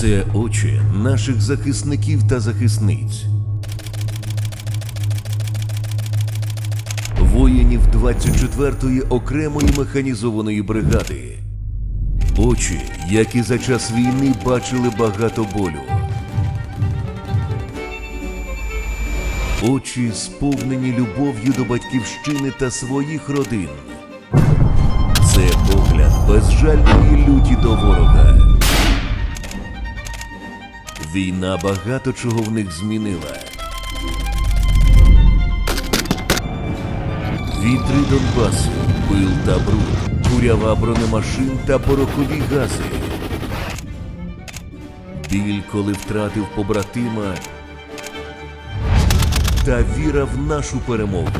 Це очі наших захисників та захисниць. Воїнів 24-ї окремої механізованої бригади. Очі, які за час війни бачили багато болю. Очі сповнені любов'ю до батьківщини та своїх родин. Це погляд безжальної люті до ворога. Війна багато чого в них змінила. Вітри Донбасу, пил та бруд, курява бронемашин та порохові гази. Біль, коли втратив побратима, та віра в нашу перемогу.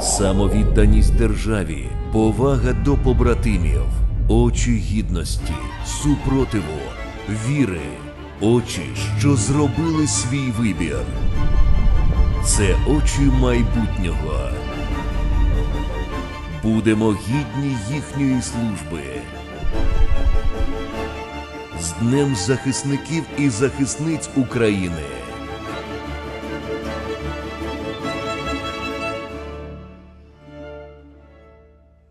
Самовідданість державі, повага до побратимів, очі гідності, супротиву, віри, очі, що зробили свій вибір. Це очі майбутнього. Будемо гідні їхньої служби. З Днем захисників і захисниць України.